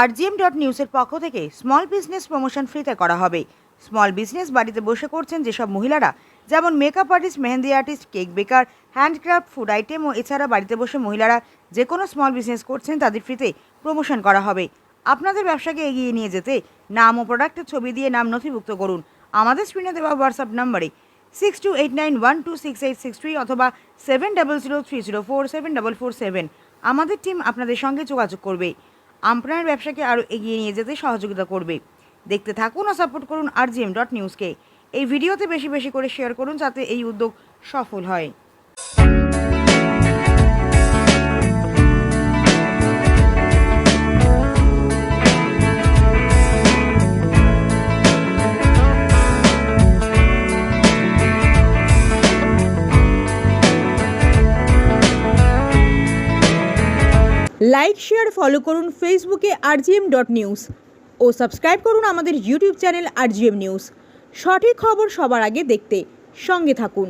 RGM dot নিউজের পক্ষ থেকে স্মল বিজনেস প্রমোশন ফ্রিতে করা হবে। স্মল বিজনেস বাড়িতে বসে করছেন যেসব মহিলারা, যেমন makeup artist mehndi artist cake baker handcraft food item ও এছাড়া বাড়িতে বসে মহিলারা যে কোনো স্মল বিজনেস করছেন তাদের ফ্রিতে প্রমোশন করা হবে। আপনাদের ব্যবসাকে এগিয়ে নিয়ে যেতে নাম ও প্রোডাক্টের ছবি দিয়ে নাম নথিভুক্ত করুন। আমাদের স্ক্রিনে দেওয়া হোয়াটসঅ্যাপ নম্বরে six two eight nine one two six eight six three অথবা seven double zero three zero four seven double four seven আমাদের টিম আপনাদের সঙ্গে যোগাযোগ করবে। আপনার ব্যবসাকে আরও এগিয়ে নিয়ে যেতে সহযোগিতা করবে। দেখতে থাকুন ও সাপোর্ট করুন আর জি এম ডট নিউজকে। এই ভিডিওতে বেশি বেশি করে শেয়ার করুন যাতে এই উদ্যোগ সফল হয়। লাইক শেয়ার ফলো করুন ফেসবুকে আরজিএম ডট নিউজ ও সাবস্ক্রাইব করুন আমাদের ইউটিউব চ্যানেল আরজিএম নিউজ সঠিক খবর সবার আগে দেখতে সঙ্গে থাকুন।